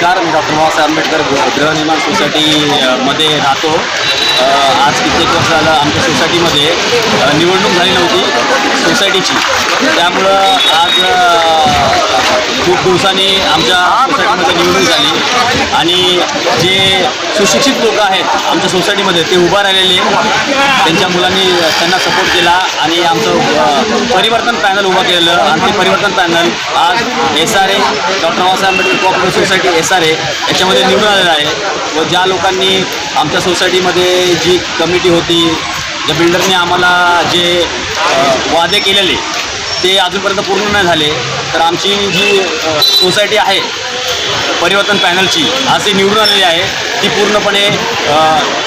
नमस्कार मी डॉक्टर बाबासाहेब आंबेडकर गृहनिर्माण सोसायटीमध्ये राहतो. आज कित्येक वर्ष झालं आमच्या सोसायटीमध्ये निवडणूक झाली नव्हती सोसायटीची. त्यामुळं आज खूप दिवसांनी आमच्या सोसायटीमध्ये निवडणूक झाली. आणि जे सुशिक्षित लोक आहेत आमच्या सोसायटीमध्ये ते उभा राहिलेले. त्यांच्या मुलांनी त्यांना सपोर्ट केला आणि आमचं परिवर्तन पॅनल उभं केलेलं. आणि ते परिवर्तन पॅनल आज S R A doctor Babasaheb Ambedkar cooperative society S R A याच्यामध्ये निवडून आलेलं आहे. व ज्या लोकांनी आमच्या सोसायटीमध्ये जी कमिटी होती ज्या बिल्डरने आम्हाला जे वादे केलेले ते अजूनपर्यंत पूर्ण नाही झाले. तर आमची जी सोसायटी आहे परिवर्तन पॅनलची ती निवडून आलेली आहे. ती पूर्णपणे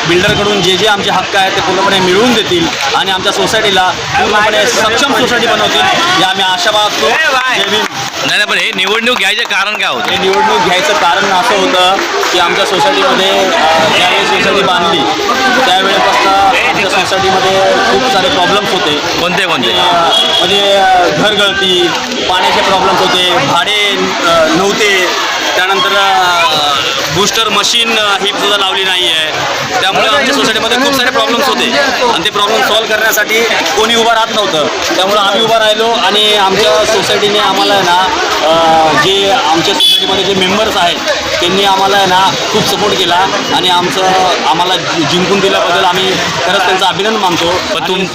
बिल्डरकडून जे जे आमचे हक्क आहेत ते पूर्णपणे मिळवून देतील आणि आमच्या सोसायटीला पूर्णपणे सक्षम सोसायटी बनवतील हे आम्ही आशा बाळगतो. नाही नाही, पण हे निवडणूक घ्यायचे कारण काय होतं? हे निवडणूक घ्यायचं कारण असं होतं की आमच्या सोसायटीमध्ये ज्यावेळी सोसायटी बांधली त्यावेळेपासून आमच्या सोसायटीमध्ये खूप सारे प्रॉब्लेम्स होते. कोणते कोणते? म्हणजे घरगळती पाण्याचे प्रॉब्लेम्स होते भाडे नव्हते. त्यानंतर बूस्टर मशीन ही सुद्धा लावली नाही आहे त्यामुळे आमच्या सोसायटीमध्ये खूप सारे प्रॉब्लेम्स होते. आणि ते प्रॉब्लेम सॉल्व्ह करण्यासाठी कोणी उभं राहत नव्हतं. त्यामुळं आम्ही उभं राहिलो आणि आमच्या सोसायटीने आम्हाला आहे ना जे आमच्या सोसायटीमध्ये जे मेंबर्स आहेत त्यांनी आम्हाला आहे ना खूप सपोर्ट केला. आणि आमचं आम्हाला जिंकून दिल्याबद्दल आम्ही खरंच त्यांचं अभिनंदन मानतो. पण तुम